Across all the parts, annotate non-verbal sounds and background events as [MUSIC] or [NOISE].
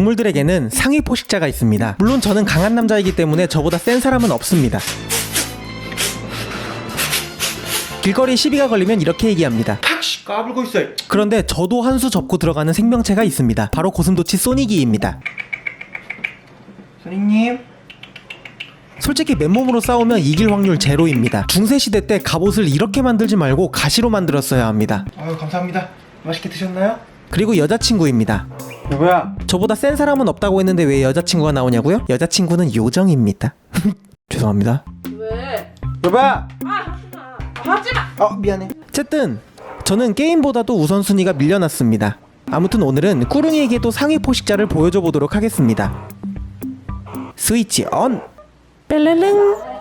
동물들에게는 상위 포식자가 있습니다. 물론 저는 강한 남자이기 때문에 저보다 센 사람은 없습니다. 길거리 시비가 걸리면 이렇게 얘기합니다. 까불고 있어. 그런데 저도 한 수 접고 들어가는 생명체가 있습니다. 바로 고슴도치 소니기입니다. 선생님. 솔직히 맨몸으로 싸우면 이길 확률 제로입니다. 중세 시대 때 갑옷을 이렇게 만들지 말고 가시로 만들었어야 합니다. 아유 감사합니다. 맛있게 드셨나요? 그리고 여자친구입니다. 여보야. 저보다 센 사람은 없다고 했는데 왜 여자친구가 나오냐고요? 여자친구는 요정입니다. [LAUGHS] 죄송합니다. 왜? 여보야. 아 하지마 하지마 어 미안해. 어쨌든 저는 게임보다도 우선순위가 밀려났습니다. 아무튼 오늘은 꾸릉이에게도 상위 포식자를 보여줘 보도록 하겠습니다. 스위치 온! 뺄렐릉!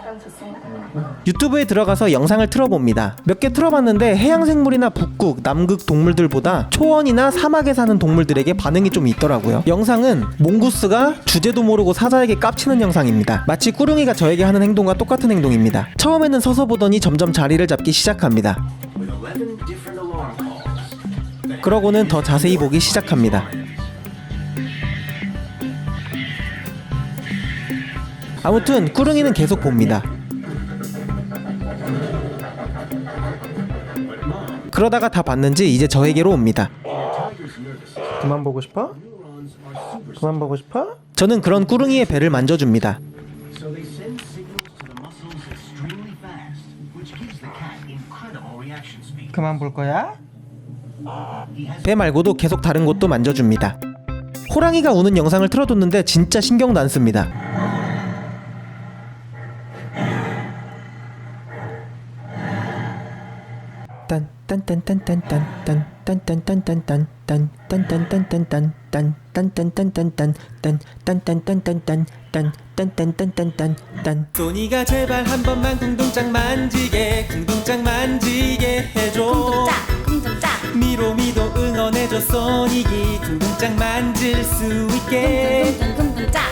유튜브에 들어가서 영상을 틀어봅니다. 몇 개 틀어봤는데 해양생물이나 북극, 남극 동물들보다 초원이나 사막에 사는 동물들에게 반응이 좀 있더라고요. 영상은 몽구스가 주제도 모르고 사자에게 깝치는 영상입니다. 마치 꾸릉이가 저에게 하는 행동과 똑같은 행동입니다. 처음에는 서서 보더니 점점 자리를 잡기 시작합니다. 그러고는 더 자세히 보기 시작합니다. 아무튼 꾸릉이는 계속 봅니다. 그러다가 다 봤는지 이제 저에게로 옵니다. 그만 보고 싶어? 그만 보고 싶어? 저는 그런 꾸릉이의 배를 만져줍니다. 그만 볼 거야? 배 말고도 계속 다른 곳도 만져줍니다. 호랑이가 우는 영상을 틀어뒀는데 진짜 신경도 안 씁니다. 소니가 제발 한 번만 궁둥짝 만지게 궁둥짝 만지게 해줘. 궁둥짝 미로미도 응원해줘 소닉이. 궁둥짝 만질 수 있게. 궁둥